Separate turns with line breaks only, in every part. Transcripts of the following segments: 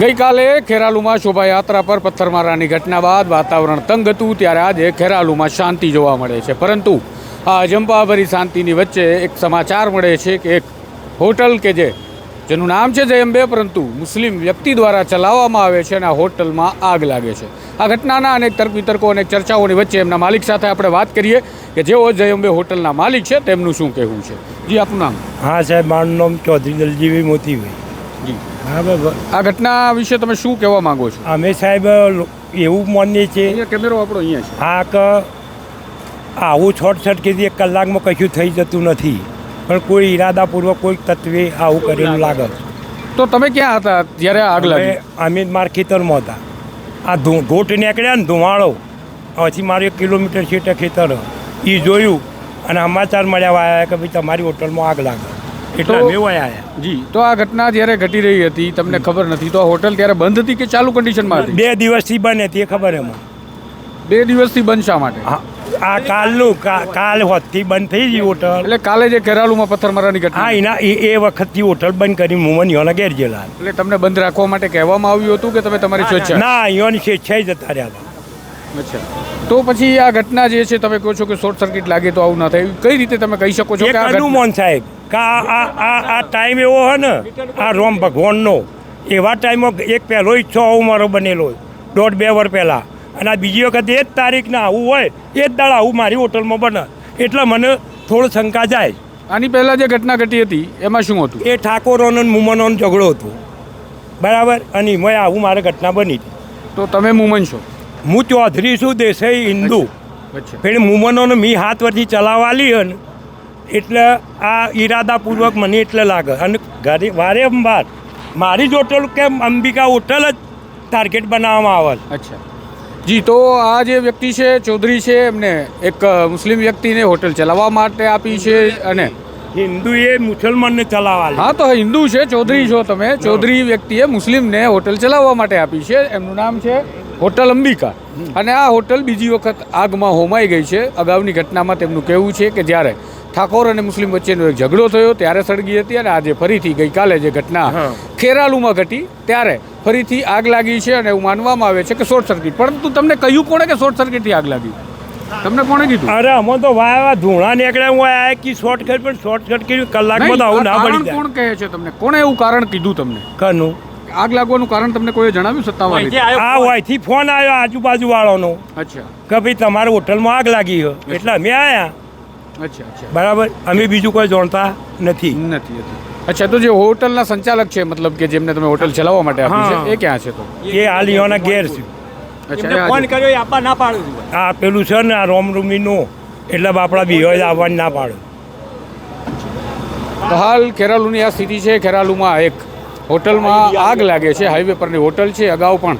ગઈકાલે ખેરાલુમાં શોભાયાત્રા પર પથ્થરમારાની ઘટના બાદ વાતાવરણ તંગ હતું, ત્યારે આજે ખેરાલુમાં શાંતિ જોવા મળે છે. પરંતુ આ અજંપાભરી શાંતિની વચ્ચે એક સમાચાર મળે છે કે એક હોટલ કે જે, જેનું નામ છે જયંબે પરંતુ મુસ્લિમ વ્યક્તિ દ્વારા ચલાવવામાં આવે છે અને આ હોટલમાં આગ લાગે છે. આ ઘટનાના અનેક તર્ક વિતર્કો અને ચર્ચાઓની વચ્ચે એમના માલિક સાથે આપણે વાત કરીએ કે જેઓ જયંબે હોટલના માલિક છે, તેમનું શું કહેવું છે? જી, આપનું નામ?
હા સાહેબ, મારું નામ ચૌધરી દલજીવી મોતીભાઈ. બરાબર.
આ ઘટના વિશે તમે શું કહેવા માંગો છો?
અમે સાહેબ એવું માનીએ છીએ
કેમેરો આપણો અહીંયા છે.
હા કે આવું છોટ છટકીથી એક કલાકમાં કશું થઈ જતું નથી. પણ કોઈ ઈરાદાપૂર્વક કોઈ તત્વે આવું કરેલું લાગે.
તો તમે ક્યાં હતા? જ્યારે આગ લાગી.
અમે અમે મારા ખેતરમાં હતા. આ ધૂ ઘોટ નીકળ્યા ને ધુમાડો. પછી મારે એક કિલોમીટર છે ખેતર. એ જોયું અને સમાચાર મળ્યા આવ્યા કે ભાઈ તમારી હોટલમાં આગ લાગે. એટલે અમે
જી તો આ ઘટના જ્યારે ઘટી રહી હતી તમને ખબર નથી તો આ હોટલ ત્યારે બંધ હતી કે ચાલુ કન્ડિશનમાં હતી?
બે દિવસથી બને તે ખબર એમાં.
બે દિવસથી બંધ શા માટે?
આ કાલનું કાલ હોતથી બંધ થઈ ગઈ હોટલ.
એટલે કાલે જે કેરાલુમાં પથ્થરમારાની ઘટના
હા એના એ એ વખતથી હોટલ બંધ કરી મુમન યોના ઘેર ગયેલા
એટલે તમને બંધ રાખવા માટે કહેવામાં આવ્યું હતું કે તમે તમારી સ્વેચ્છા?
ના અહીંયાની સ્વેચ્છાએ જતા રહ્યા હતા
અચ્છા. તો પછી આ ઘટના જે છે તમે કહો છો કે શોર્ટ સર્કિટ લાગે તો આવું ના થાય. કઈ રીતે તમે કહી શકો છો કે
હનુમાન સાહેબ કે આ આ આ આ ટાઈમ એવો હોય ને આ રોમ ભગવાનનો. એવા ટાઈમમાં એક પહેલો ઈચ્છો આવું મારો બનેલો દોઢ બે વર્ષ પહેલાં. અને આ બીજી વખત એ જ તારીખના આવું હોય એ જ દાળ આવું મારી હોટલમાં બને. એટલે મને થોડો શંકા જાય.
આની પહેલાં જે ઘટના ઘટી હતી એમાં શું હતું?
એ ઠાકોરોનો ને મુમનોનો ઝઘડો હતો. બરાબર? અને એમાં આવું મારે ઘટના બની હતી.
તો તમે મુમન છો?
હું ચૌધરી છું દેસાઈ હિન્દુ.
અચ્છા.
ફેર મુમનોને મી હાથ વર્ષથી ચલાવવાલી હન એટલે આ ઈરાદાપૂર્વક મને એટલે લાગે. અને ઘરે વારંવાર મારી જ હોટલ કે અંબિકા હોટલ જ ટાર્ગેટ બનાવવામાં આવે
અચ્છા. જી તો આ જે વ્યક્તિ છે ચૌધરી છે એમને એક મુસ્લિમ વ્યક્તિને હોટલ ચલાવવા માટે આપી છે અને
હિન્દુએ મુસલમાનને ચલાવવા
હા તો હિન્દુ છે ચૌધરી છો તમે. ચૌધરી વ્યક્તિએ મુસ્લિમને હોટલ ચલાવવા માટે આપી છે. એમનું નામ છે હોટલ અંબિકા. અને આ હોટલ બીજી વખત આગમાં હોમાઈ ગઈ છે. અગાઉની ઘટનામાં તેમનું કહેવું છે કે જ્યારે ઠાકોર અને મુસ્લિમ વચ્ચેનો એક ઝઘડો થયો ત્યારે સળગી હતી અને આજે ફરીથી ગઈકાલે જે ઘટના ખેરાલુમાં ઘટી ત્યારે ફરીથી આગ લાગી છે અને એવું માનવામાં આવે છે કે શોર્ટ સર્કિટ. પરંતુ તમને કહ્યું કોણે કે શોર્ટ સર્કિટથી આગ લાગી? તમને કોણે કીધું?
અરે અમે તો વાયા ધૂણા નીકળ્યા. હું આયા કે શોર્ટકટ પણ શોર્ટ કર્યું કલાકમાં તો આવું ના પડી જાય.
કોણ કહે છે તમને? કોણે એવું કારણ કીધું તમને?
કનું?
આગ લાગવાનું કારણ તમને કોઈ જણાવ્યું સત્તાવાર?
આ હોયથી ફોન આવ્યો આજુબાજુ વાળાનો
અચ્છા.
કે ભાઈ તમારા હોટલમાં આગ લાગી એટલે અમે આયા.
અચ્છા અચ્છા.
બરાબર? અમે બીજું કોઈ જાણતા નથી.
નથી અચ્છા તો જે હોટલના સંચાલક છે મતલબ કે જેમને તમે હોટલ ચલાવવા માટે આપી
હા.
છે એ ક્યાં છે તો?
એ હાલ યોના ઘેર છે.
અચ્છા એ
કર્યો એ આપવા ના પાડું છું.
આ પેલું છે ને આ રોમ રોમરૂમીનું એટલે બાપડા બિહોય આવવાની ના પાડે.
તો હાલ ખેરાલુની આ સ્થિતિ છે ખેરાલુમાં એક હોટલમાં આગ લાગે છે હાઈવે પરની હોટલ છે અગાઉ પણ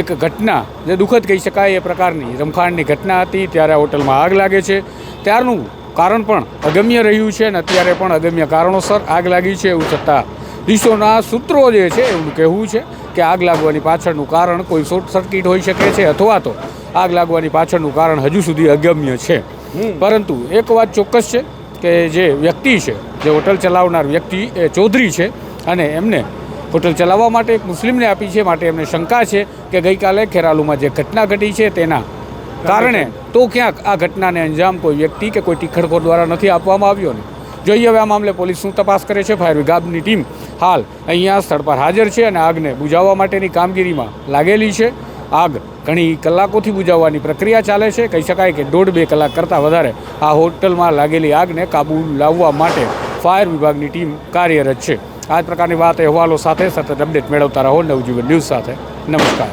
એક ઘટના જે દુઃખદ કહી શકાય એ પ્રકારની રમખાણની ઘટના હતી ત્યારે આ હોટલમાં આગ લાગે છે. ત્યારનું કારણ પણ અગમ્ય રહ્યું છે અને અત્યારે પણ અગમ્ય કારણોસર આગ લાગી છે એવું છતાં દિશોના સૂત્રો જે છે એવું કહેવું છે કે આગ લાગવાની પાછળનું કારણ કોઈ શોર્ટ સર્કિટ હોઈ શકે છે અથવા તો આગ લાગવાની પાછળનું કારણ હજુ સુધી અગમ્ય છે. પરંતુ એક વાત ચોક્કસ છે કે જે વ્યક્તિ છે જે હોટલ ચલાવનાર વ્યક્તિ એ ચૌધરી છે અને એમને હોટલ ચલાવવા માટે એક મુસ્લિમને આપી છે માટે એમને શંકા છે કે ગઈકાલે ખેરાલુમાં જે ઘટના ઘટી છે તેના કારણે તો ક્યાંક આ ઘટનાને અંજામ કોઈ વ્યક્તિ કે કોઈ ટીખડખોર દ્વારા નથી આપવામાં આવ્યો ને? જોઈએ હવે આ મામલે પોલીસ શું તપાસ કરે છે? ફાયર વિભાગની ટીમ હાલ અહીંયા સ્થળ પર હાજર છે અને આગને બુઝાવવા માટેની કામગીરીમાં લાગેલી છે. આગ ઘણી કલાકોથી બુજાવવાની પ્રક્રિયા ચાલે છે. કહી શકાય કે દોઢ બે કલાક કરતાં વધારે આ હોટલમાં લાગેલી આગને કાબુ લાવવા માટે ફાયર વિભાગની ટીમ કાર્યરત છે. આ પ્રકારની વાત અહેવાલો સાથે સતત અપડેટ મેળવતા રહો. નવજીવન ન્યૂઝ સાથે. નમસ્કાર.